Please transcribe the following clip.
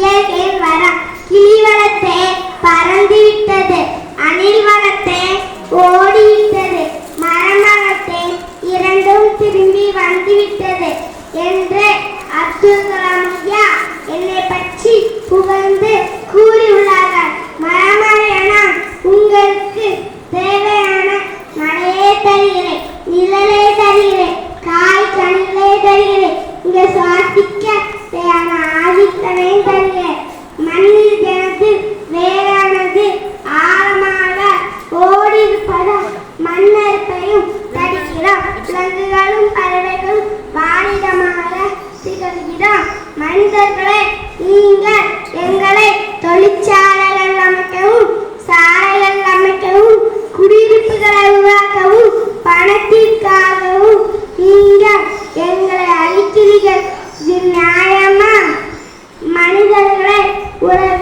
இயற்கையின் வரம் கிளி பறந்துவிட்டது. பறந்து ஓடிவிட்டது. மரம் இரண்டும் திரும்பி வந்துவிட்டது என்று அப்துல் கலாம் ஐயா என்னை பற்றி புகழ்ந்து கூறியுள்ளார்கள். மரமழையன உங்களுக்கு தேவையான மழையே தருகிறேன் நிழலே தருகிறேன் காய் கனிகளே தருகிறேன். இங்கே சுவாசிக்க விலங்குகளும் பறவைகளும் வாழிடமாக திகழ்கிறோம் மனிதர்களே நீங்கள் எங்களை தொழிற்சாலைகள் அமைக்கவும் சாலைகள் அமைக்கவும் குடியிருப்புகளை உருவாக்கவும் பணத்திற்காகவும் நீங்கள் எங்களை அழிக்கிறீர்கள் இது நியாயமா? மனிதர்களை உலகம்